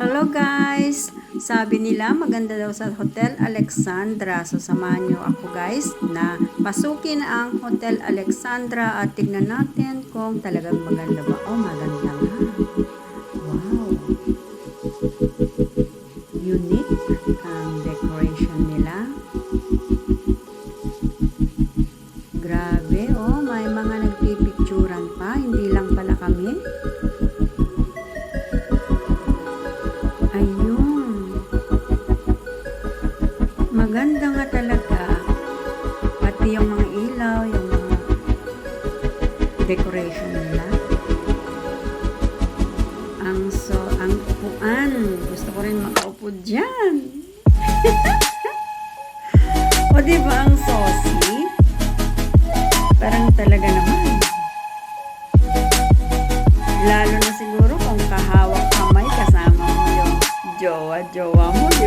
Hello guys! Sabi nila maganda daw sa Hotel Alexandra. So samahan nyo ako guys na pasukin ang Hotel Alexandra at tignan natin kung talagang maganda ba. Oh, maganda decoration nila. Ang so, ang upuan. Gusto ko rin makaupo dyan. o di ba ang saucy? Parang talaga naman. Lalo na siguro kung kahawak kamay kasama mo yung jowa-jowa mo, di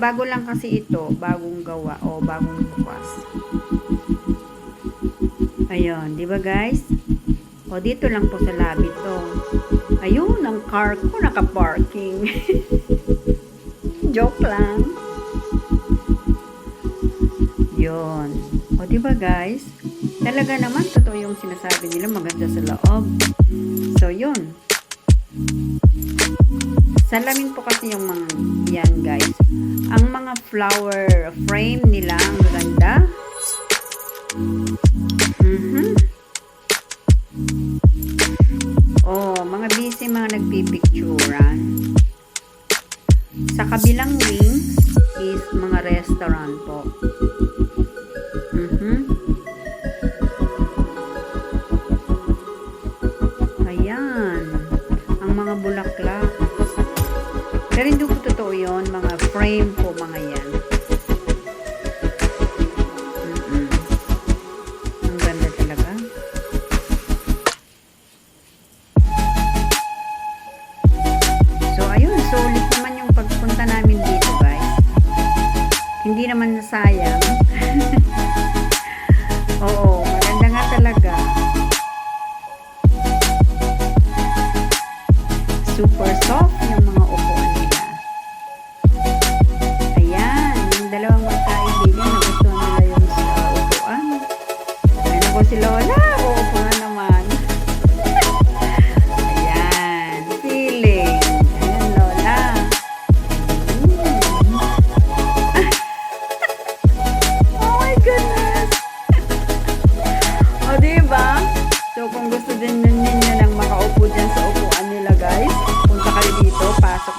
bago lang kasi ito, bagong gawa o bagong bukas. Ayun, di ba guys? O dito lang po sa lobby to. Ayun, ang car ko naka-parking. Joke lang. Yun. O, di ba guys? Talaga naman, totoo yung sinasabi nila, maganda sa loob. So, yun. Salamin po kasi yung mga yan, guys. Ang mga flower frame nila, ang ganda. Mhm. Oh, mga busy mga nagpipicturan. Sa kabilang wing is mga restaurant po. Super soft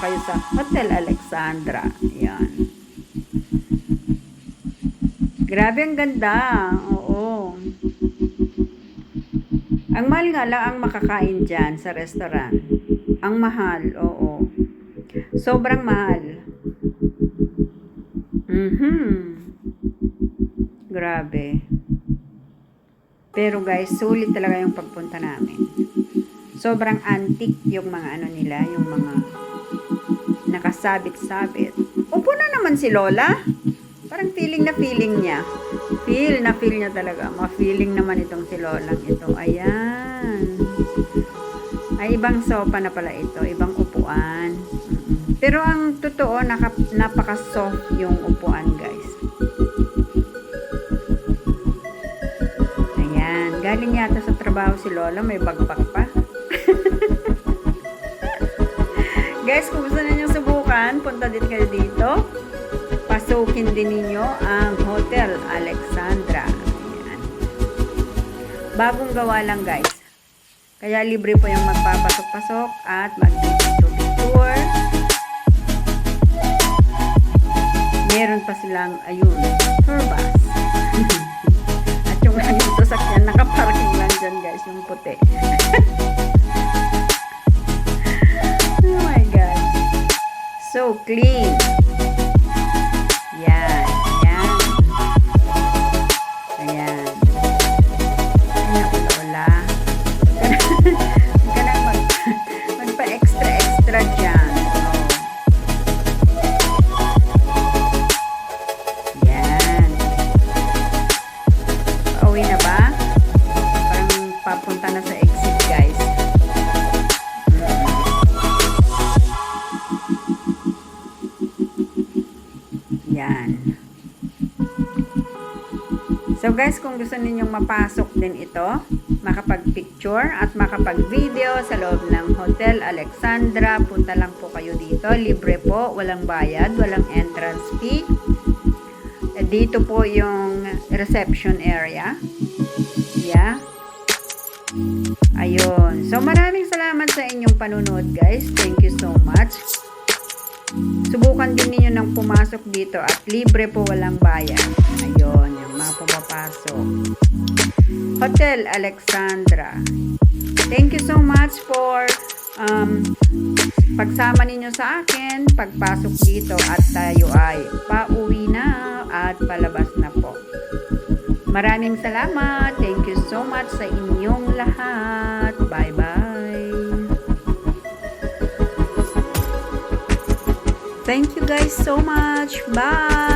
kayo sa Hotel Alexandra. Ayan. Grabe ang ganda. Oo. Ang mahal nga lang ang makakain dyan sa restaurant. Ang mahal, oo. Sobrang mahal. Mhm. Grabe. Pero guys, sulit talaga yung pagpunta namin. Sobrang antique yung mga ano nila, yung mga nakasabit-sabit. Upo na naman si Lola. Parang feeling na feeling niya. Feel na feel niya talaga. Ma-feeling naman itong si Lolang ito. Ayan. Ay, ibang sopa na pala ito. Ibang upuan. Pero ang totoo, naka, napaka-soft yung upuan, guys. Ayan. Galing yata sa trabaho si Lola. May bagpak pa. guys, kung gusto subukan, punta din kayo dito. Pasukin din ninyo ang Hotel Alexandra. Ayan. Bagong gawa lang, guys. Kaya libre po yung magpapasok-pasok at mag-tour. Meron pa silang, ayun, tour bus. at yung laging sasakyan nakaparking tapos yung puti. So clean. Yan. Yan. Ayan. Ayan ako, Lola. Huwag ka nang mag, magpa-extra-extra dyan. Yan. Pauwi na ba? Parang papunta na sa So guys, kung gusto ninyong mapasok din ito, makapag-picture at makapag-video sa loob ng Hotel Alexandra, punta lang po kayo dito. Libre po, walang bayad, walang entrance fee. Eh, Dito po yung reception area. Yeah. Ayun. So maraming salamat sa inyong panunod guys. Thank you so much. Subukan din ninyo nang pumasok dito at libre po walang bayad. Ayun, yung mga pumapasok. Hotel Alexandra. Thank you so much for um, pagsama ninyo sa akin, pagpasok dito at tayo ay pauwi na at palabas na po. Maraming salamat. Thank you so much sa inyong lahat. Bye-bye. Thank you guys so much. Bye!